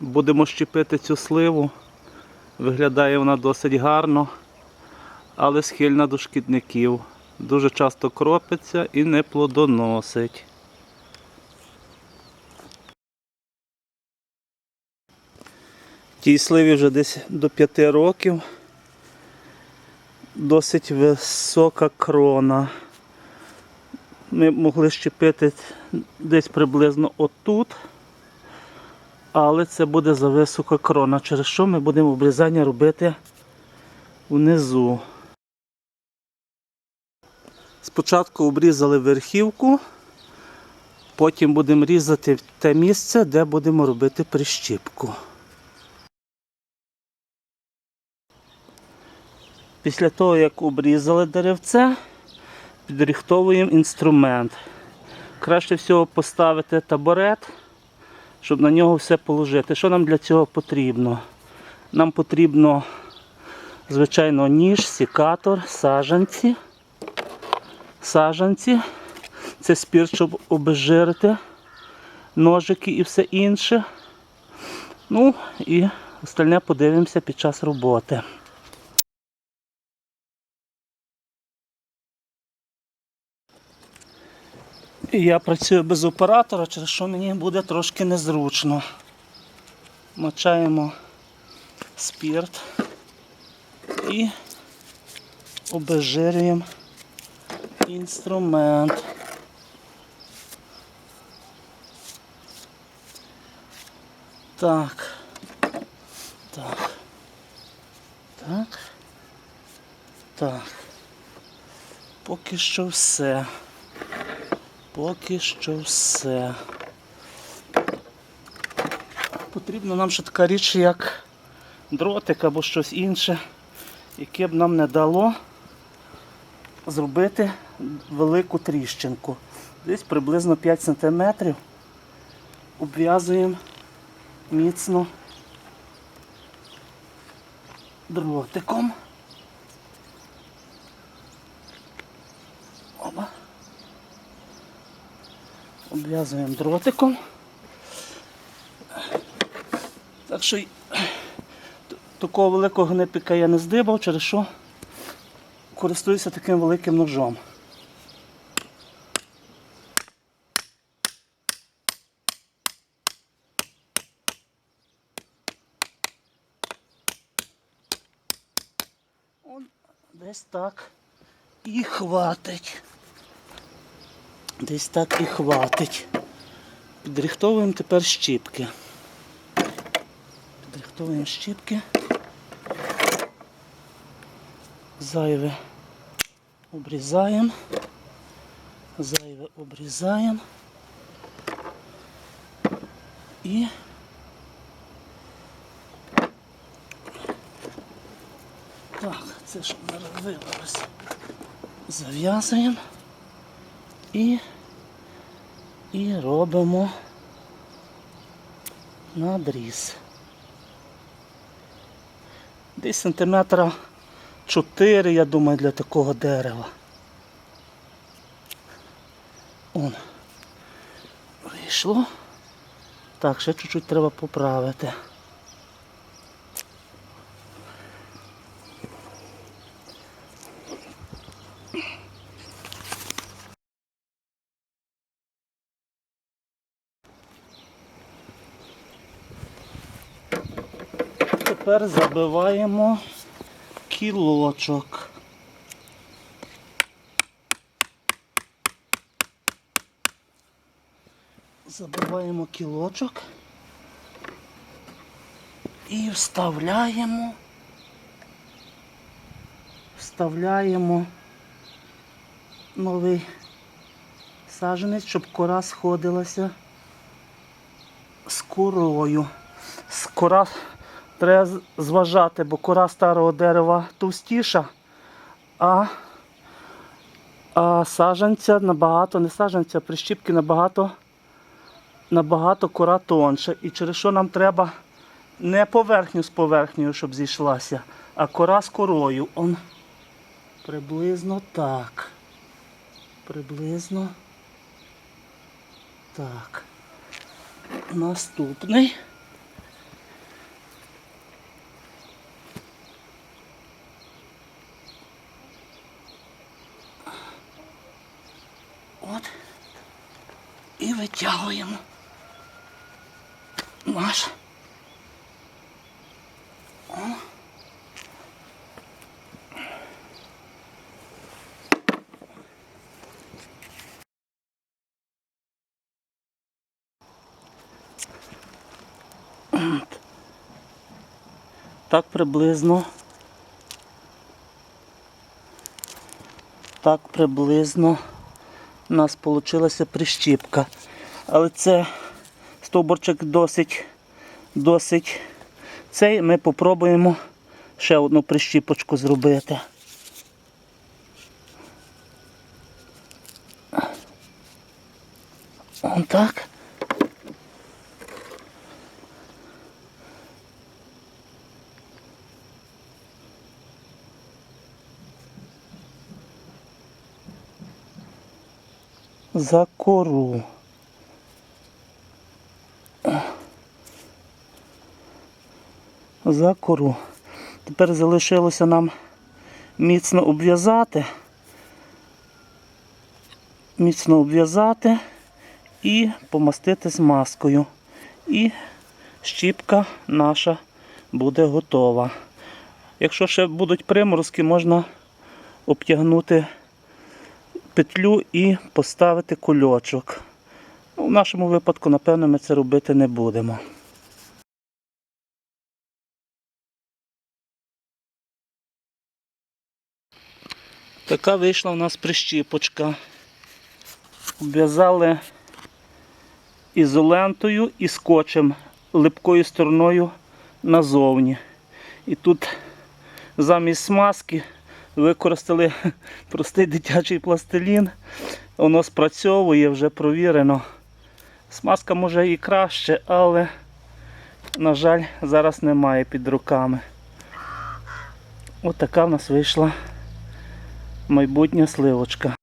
Будемо щепити цю сливу. Виглядає вона досить гарно, але схильна до шкідників. Дуже часто кропиться і не плодоносить. Тій сливі вже десь до 5 років. Досить висока крона. Ми могли щепити десь приблизно отут, але це буде за висока крона, через що ми будемо обрізання робити внизу. Спочатку обрізали верхівку, потім будемо різати те місце, де будемо робити прищіпку. Після того, як обрізали деревце, підрихтовуємо інструмент. Краще всього поставити табурет, щоб на нього все положити. Що нам для цього потрібно? Нам потрібно, звичайно, ніж, сікатор, саджанці. Саджанці. Це спірт, щоб обезжирити ножики і все інше. Ну і остальне подивимося під час роботи. Я працюю без оператора, через що мені буде трошки незручно. Мочаємо спірт і обезжирюємо інструмент. Так. Так. Так. Так. Поки що все. Поки що все. Потрібна нам ще така річ, як дротик або щось інше, яке б нам не дало зробити велику тріщинку. Десь приблизно 5 см обв'язуємо міцно дротиком. Обв'язуємо дротиком. Так що такого великого гнипика я не здибав, через що користуюся таким великим ножом. Десь так і хватить. Десь так і хватить. Підрихтовуємо тепер щіпки. Підрихтовуємо щіпки. Зайве обрізаємо. Зайве обрізаємо. І так, це щоб не розбилося. Зав'язуємо і, і робимо надріз. Десь сантиметра 4, я думаю, для такого дерева. Он. Вийшло. Так, ще чуть-чуть треба поправити. Тепер забиваємо кілочок. Забиваємо кілочок і вставляємо, вставляємо новий саджанець, щоб кора сходилася з корою. З кора треба зважати, бо кора старого дерева товстіша, а, а саджанця набагато, не саджанця, а прищіпки набагато, набагато кора тонша. І через що нам треба не поверхню з поверхнею, щоб зійшлася, а кора з корою. Он приблизно так. Приблизно так. Наступний. Витягуємо наш. О. Так приблизно. Так приблизно у нас вийшла прищіпка. Але це стовбурчик досить, досить цей. Ми попробуємо ще одну прищіпочку зробити. Он За кору. За кору. Тепер залишилося нам міцно обв'язати. Міцно обв'язати і помастити змазкою. І щіпка наша буде готова. Якщо ще будуть приморозки, можна обтягнути петлю і поставити кульочок. Ну, в нашому випадку, напевно, ми це робити не будемо. Така вийшла у нас прищіпочка. Обв'язали ізолентою і скотчем липкою стороною назовні. І тут замість смазки використали простий дитячий пластилін. Воно спрацьовує, вже провірено. Смазка може і краще, але, на жаль, зараз немає під руками. Ось така в нас вийшла майбутня сливочка.